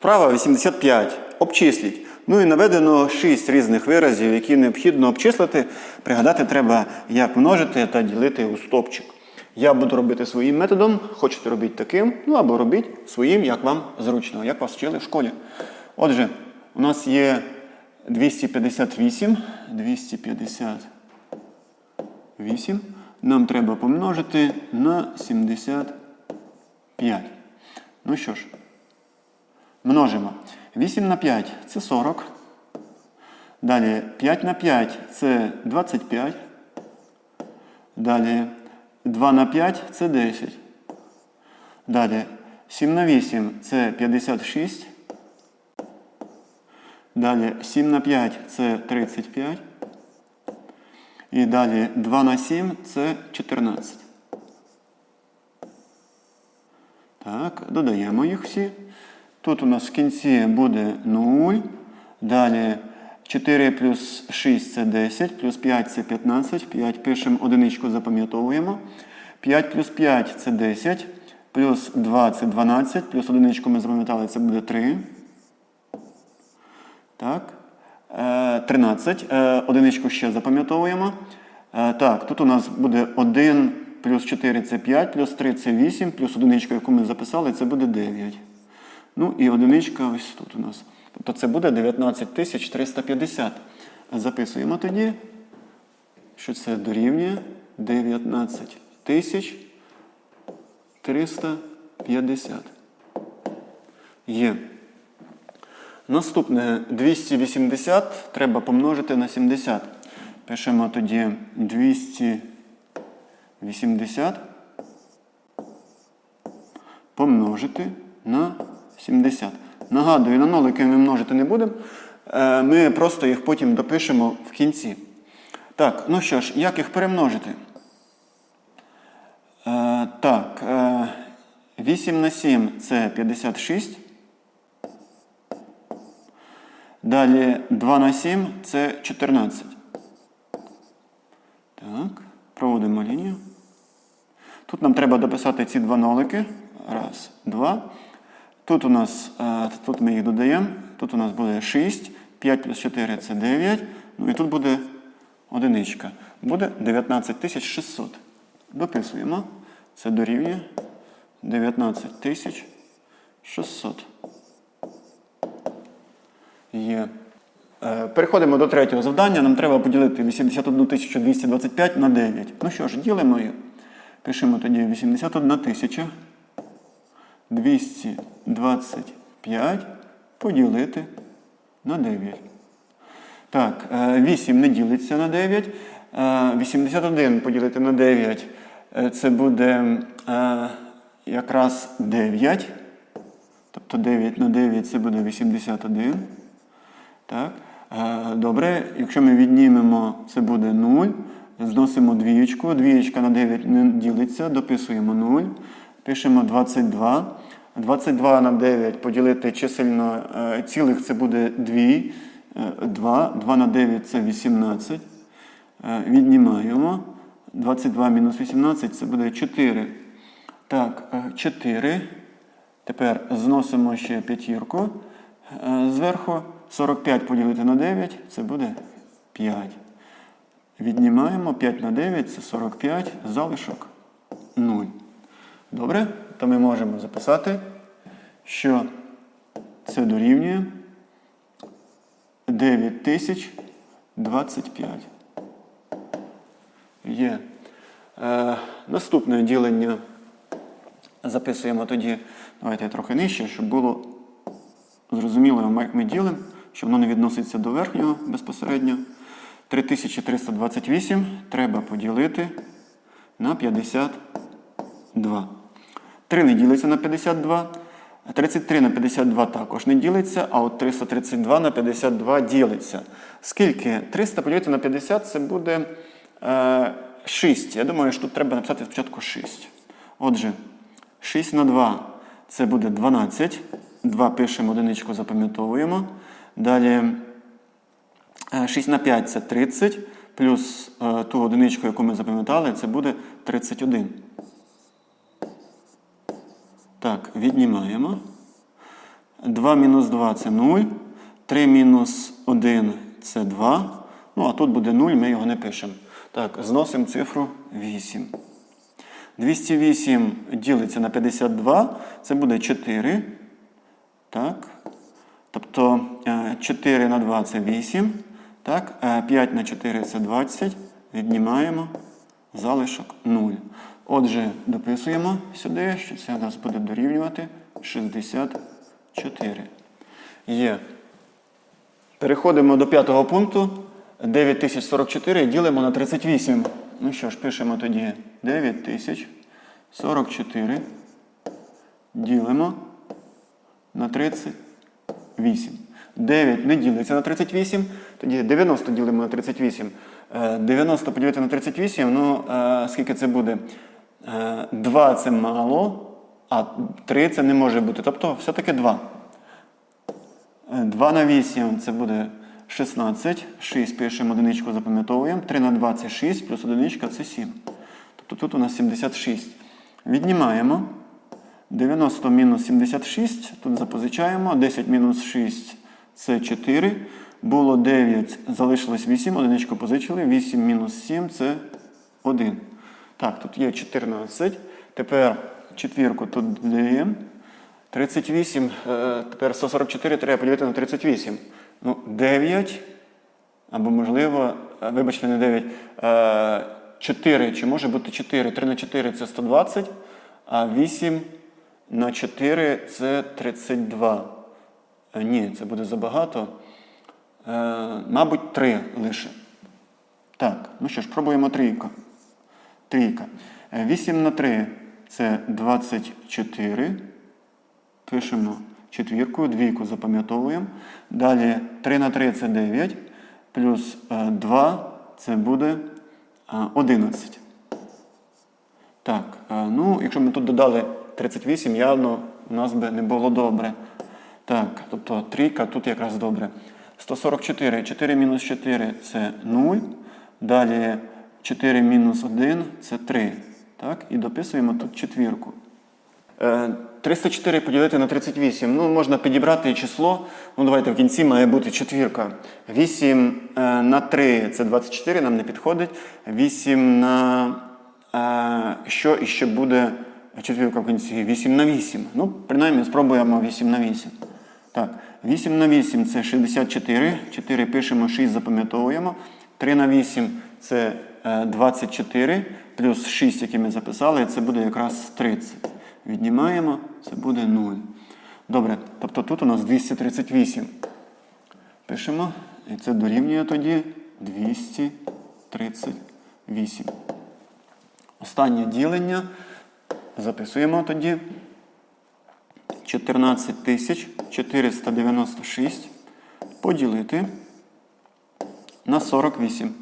Вправа 85. Обчисліть. Ну і наведено 6 різних виразів, які необхідно обчислити. Пригадати треба, як множити та ділити у стопчик. Я буду робити своїм методом, хочете робіть таким, ну або робіть своїм, як вам зручно, як вас вчили в школі. Отже, у нас є 258. 258. Нам треба помножити на 75. Ну що ж, множимо. 8 на 5 це 40. Далі 5 на 5 це 25. Далі 2 на 5 це 10. Далі 7 на 8 це 56. Далі 7 на 5 це 35. І далі 2 на 7 це 14. Так, додаємо їх всі. Тут у нас в кінці буде 0. Далі 4 плюс 6 це 10, плюс 5 це 15. 5 пишемо одиничку, запам'ятовуємо. 5 плюс 5 це 10, плюс 2 це 12, плюс одиничку ми запам'ятали, це буде 3. Так. Е, 13. Е, Одиничку ще запам'ятовуємо. Е, Так, тут у нас буде 1 плюс 4 це 5, плюс 3 це 8, плюс одиничка, яку ми записали, це буде 9. Ну і одиничка ось тут у нас. Тобто це буде 19 350. Записуємо тоді, що це дорівнює 19 350. Є. Наступне 280 треба помножити на 70. Пишемо тоді 280 помножити на 70. Нагадую, на нолики ми множити не будемо. Е, Ми просто їх потім допишемо в кінці. Так, ну що ж, як їх перемножити? Е, Так, е, 8 на 7 це 56. Далі 2 на 7 це 14. Так, проводимо лінію. Тут нам треба дописати ці два нолики. Раз, два. Тут у нас, е, тут ми їх додаємо. Тут у нас буде 6. 5 плюс 4 це 9. Ну і тут буде одиничка. Буде 19 600. Дописуємо. Це дорівнює 19 600. Є. Е, Переходимо до третього завдання. Нам треба поділити 81 225 на 9. Ну що ж, ділимо. Пишемо тоді 81 тисяча 225 поділити на 9. Так, е, 8 не ділиться на 9. Е, 81 поділити на 9. е, Це буде е, якраз 9. Тобто 9 на 9 це буде 81. Так. Е, Добре, якщо ми віднімемо, це буде 0. Зносимо двієчку. Двієчка на 9 не ділиться, дописуємо 0. Пишемо 22. 22 на 9 поділити чисельно е, цілих це буде 2. 2. 2 на 9 це 18. Е, Віднімаємо. 22 мінус 18 це буде 4. Так, е, 4. Тепер зносимо ще п'ятірку е, зверху. 45 поділити на 9 це буде 5. Віднімаємо 5 на 9 це 45, залишок 0. Добре? То ми можемо записати, що це дорівнює 9025. Є. Е, наступне ділення записуємо тоді, давайте я трохи нижче, щоб було зрозуміло, як ми ділимо, що воно не відноситься до верхнього безпосередньо. 3328 треба поділити на 52. 3 не ділиться на 52. 33 на 52 також не ділиться, а от 332 на 52 ділиться. Скільки? 300 поділити на 50 це буде е, 6. Я думаю, що тут треба написати спочатку 6. Отже, 6 на 2 це буде 12. 2 пишемо, одиничку запам'ятовуємо. Далі е, 6 на 5 це 30. Плюс е, ту одиничку, яку ми запам'ятали, це буде 31. Так, віднімаємо. 2 мінус 2 це 0. 3 мінус 1 це 2. Ну, а тут буде 0, ми його не пишемо. Так, зносимо цифру 8. 208 ділиться на 52, це буде 4. Так. Тобто е, 4 на 2 це 8. Так. е, 5 на 4 це 20. Віднімаємо залишок 0. Отже, дописуємо сюди, що це нас буде дорівнювати 64. Є. Переходимо до п'ятого пункту. 9044 ділимо на 38. Ну що ж, пишемо тоді 9044 ділимо на 38. 9 не ділиться на 38, тоді 90 ділимо на 38. Е, 90 поділити на 38, ну е, скільки це буде? Е, 2 це мало, а 3 це не може бути. Тобто все-таки 2. 2 на 8 це буде 16. 6 пишемо одиничку, запам'ятовуємо. 3 на 2 це 6, плюс одиничка це 7. Тобто тут у нас 76. Віднімаємо. 90 мінус 76. Тут запозичаємо. 10 мінус 6 це 4. Було 9, залишилось 8. Одиничку позичили. 8 мінус 7 це 1. Так, тут є 14. Тепер четвірку тут додаємо. 38, е, тепер 144 треба поділити на 38. Ну, 9, або можливо, е, вибачте, не 9, е, 4, чи може бути 4? 3 на 4 це 120, а 8 на 4 це 32. Е, Ні, це буде забагато. Е, Мабуть, 3 лише. Так, ну що ж, пробуємо трійку. Трійка. Е, 8 на 3 це 24. Пишемо четвірку, двійку запам'ятовуємо. Далі 3 на 3 це 9, плюс е, 2 це буде е, 11. Так, е, ну, якщо ми тут додали 38, явно у нас би не було добре. Так, тобто трійка тут якраз добре. 144. 4 мінус 4 це 0. Далі 4 мінус 1 це 3. Так, і дописуємо тут четвірку. Е, 304 поділити на 38. Ну, можна підібрати число. Ну, давайте в кінці має бути четвірка. 8 е, на 3 це 24, нам не підходить. 8 на е, що і ще буде четвірка в кінці? 8 на 8. Ну, принаймні, спробуємо 8 на 8. Так, 8 на 8 це 64. 4 пишемо, 6 запам'ятовуємо. 3 на 8 це е, 24. Плюс 6, які ми записали, це буде якраз 30. Віднімаємо, це буде 0. Добре, тобто тут у нас 238. Пишемо, і це дорівнює тоді 238. Останнє ділення. Записуємо тоді 14 496 поділити на 48.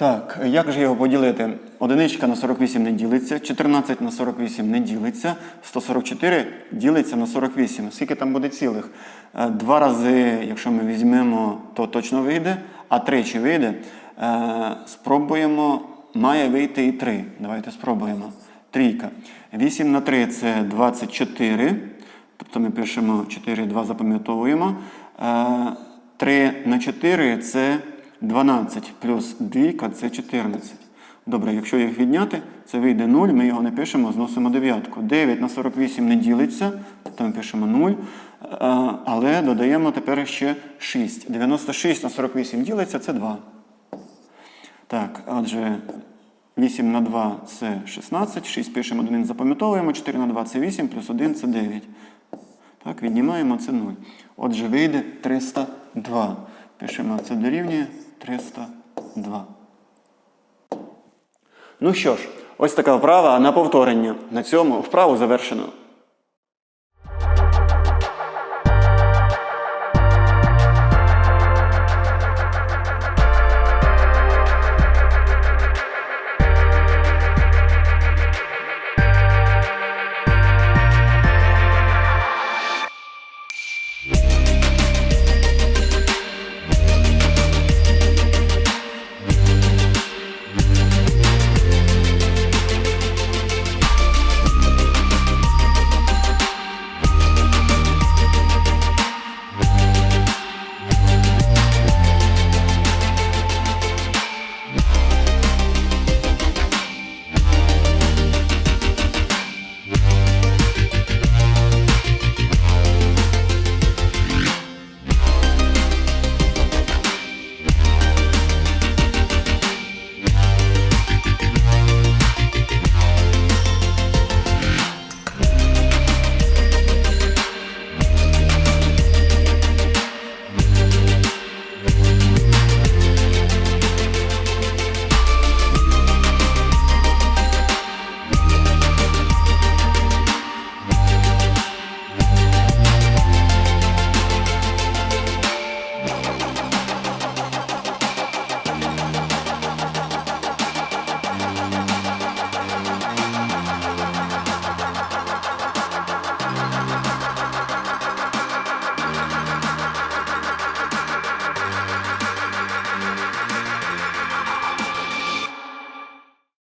Так, як же його поділити? Одиничка на 48 не ділиться, 14 на 48 не ділиться, 144 ділиться на 48. Скільки там буде цілих? Е, Два рази, якщо ми візьмемо, то точно вийде, а тричі вийде. Е, Спробуємо, має вийти і 3. Давайте спробуємо. Трійка. 8 на 3 це 24. Тобто ми пишемо 4, 2 запам'ятовуємо. Е, 3 на 4 це 12 плюс 2 це 14. Добре, якщо їх відняти, це вийде 0, ми його не пишемо, зносимо дев'ятку. 9 на 48 не ділиться, ми пишемо 0, але додаємо тепер ще 6. 96 на 48 ділиться, це 2. Так, отже, 8 на 2 це 16, 6 пишемо 1 запам'ятовуємо, 4 на 2 це 8, плюс 1 це 9. Так, віднімаємо це 0. Отже, вийде 302. Пишемо це дорівнює 302. Ну що ж, ось така вправа на повторення. На цьому вправу завершено.